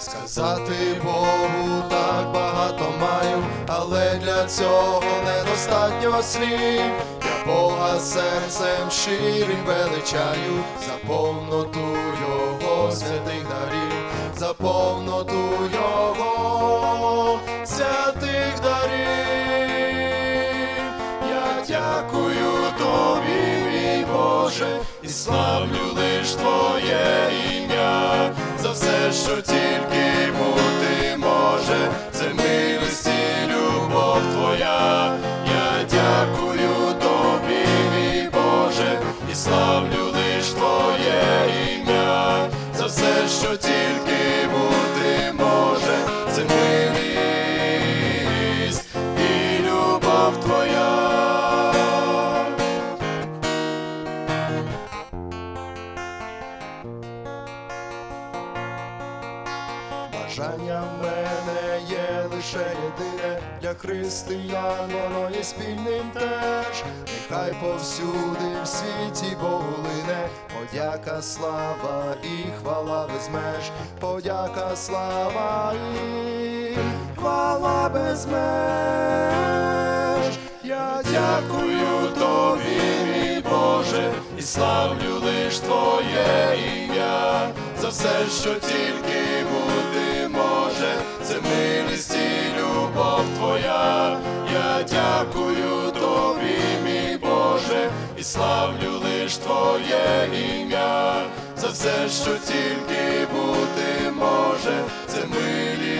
Сказати Богу так багато маю, але для цього недостатньо слів. Я Бога серцем щирим величаю, за повноту Його святих дарів, за повноту Його святих дарів. Я дякую тобі, мій Боже, і славлю лиш Твоє ім'я за все, що тільки Бажання в мене є лише єдине для християн, воно є спільним теж. Нехай повсюди в світі Богу подяка, слава і хвала без меж, подяка, слава і хвала без меж. Я дякую тобі, мій Боже, і славлю лиш Твоє ім'я за все, що тільки Дякую тобі, мій Боже, і славлю лиш Твоє ім'я. За все, що тільки бути може, це милість